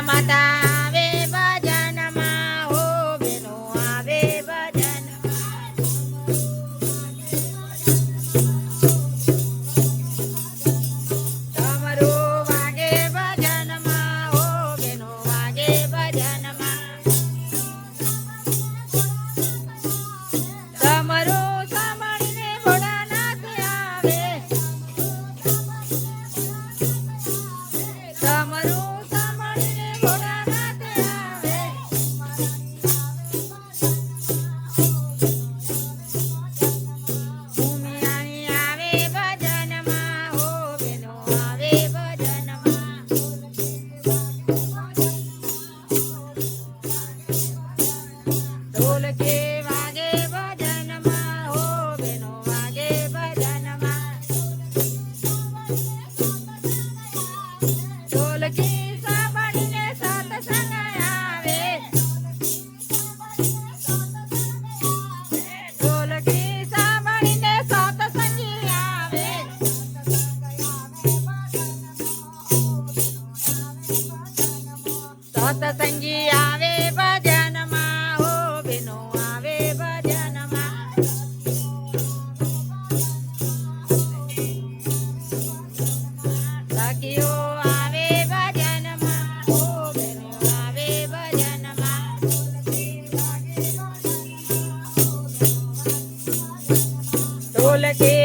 మట સંગી આવે ભજનમાં હો આવે ભજનમાં. સખીઓ આવે ભજનમાં હો આવે ભજનમાં. ઢોલકી